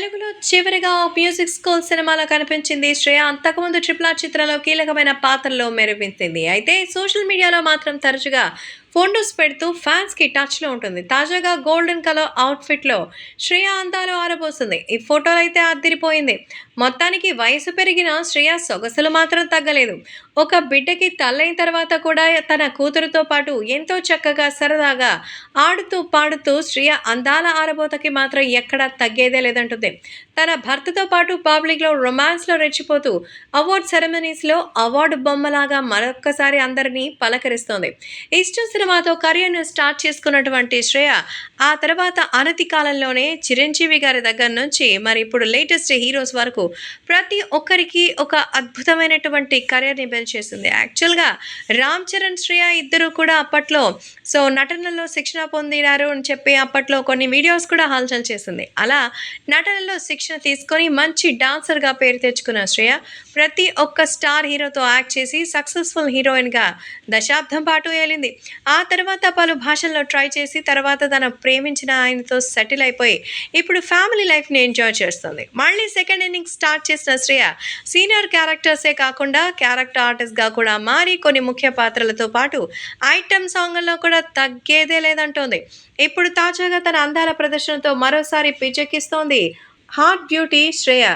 తెలుగులో చివరిగా music school సినిమాలో కనిపించింది శ్రేయ. అంతకుముందు ట్రిపుల్ ఆర్ చిత్రంలో కీలకమైన పాత్రలో మెరుపించింది అయితే సోషల్ మీడియాలో మాత్రం తరచుగా ఫొటోస్ పెడుతూ ఫ్యాన్స్కి టచ్లో ఉంటుంది. తాజాగా గోల్డెన్ కలర్ అవుట్ఫిట్లో శ్రేయ అందాలు ఆరబోస్తుంది. ఈ ఫోటోలు అయితే అద్దరిపోయింది. మొత్తానికి వయసు పెరిగిన శ్రేయ సొగసులు మాత్రం తగ్గలేదు. ఒక బిడ్డకి తల్లైన తర్వాత కూడా తన కూతురుతో పాటు ఎంతో చక్కగా సరదాగా ఆడుతూ పాడుతూ శ్రేయ అందాల ఆరబోతకి మాత్రం ఎక్కడా తగ్గేదే లేదంటుంది. తన భర్తతో పాటు పబ్లిక్లో రొమాన్స్లో రెచ్చిపోతూ అవార్డ్ సెరమనీస్లో అవార్డు బొమ్మలాగా మరొక్కసారి అందరినీ పలకరిస్తోంది. ఇష్టం మాతో కెరియర్ను స్టార్ట్ చేసుకున్నటువంటి శ్రేయ ఆ తర్వాత అనతి కాలంలోనే చిరంజీవి గారి దగ్గర నుంచి మరి ఇప్పుడు లేటెస్ట్ హీరోస్ వరకు ప్రతి ఒక్కరికి ఒక అద్భుతమైనటువంటి కెరియర్ని బిల్డ్ చేసింది. యాక్చువల్గా రామ్ చరణ్ శ్రేయ ఇద్దరు కూడా అప్పట్లో సో నటనలో శిక్షణ పొందినారు అని చెప్పి అప్పట్లో కొన్ని వీడియోస్ కూడా హల్చల్ చేసింది. అలా నటనలో శిక్షణ తీసుకొని మంచి డాన్సర్గా పేరు తెచ్చుకున్న శ్రేయ ప్రతి ఒక్క స్టార్ హీరోతో యాక్ట్ చేసి సక్సెస్ఫుల్ హీరోయిన్గా దశాబ్దం పాటు ఏలింది. ఆ తర్వాత పలు భాషల్లో ట్రై చేసి తర్వాత తన ప్రేమించిన ఆయనతో సెటిల్ అయిపోయి ఇప్పుడు ఫ్యామిలీ లైఫ్ని ఎంజాయ్ చేస్తుంది. మళ్ళీ సెకండ్ ఇన్నింగ్ స్టార్ట్ చేసిన శ్రేయ సీనియర్ క్యారెక్టర్సే కాకుండా క్యారెక్టర్ ఆర్టిస్ట్గా కూడా మారి కొన్ని ముఖ్య పాత్రలతో పాటు ఐటమ్ సాంగ్లో కూడా తగ్గేదే లేదంటోంది. ఇప్పుడు తాజాగా తన అందాల ప్రదర్శనతో మరోసారి పిచ్చెక్కిస్తోంది హాట్ బ్యూటీ శ్రేయ.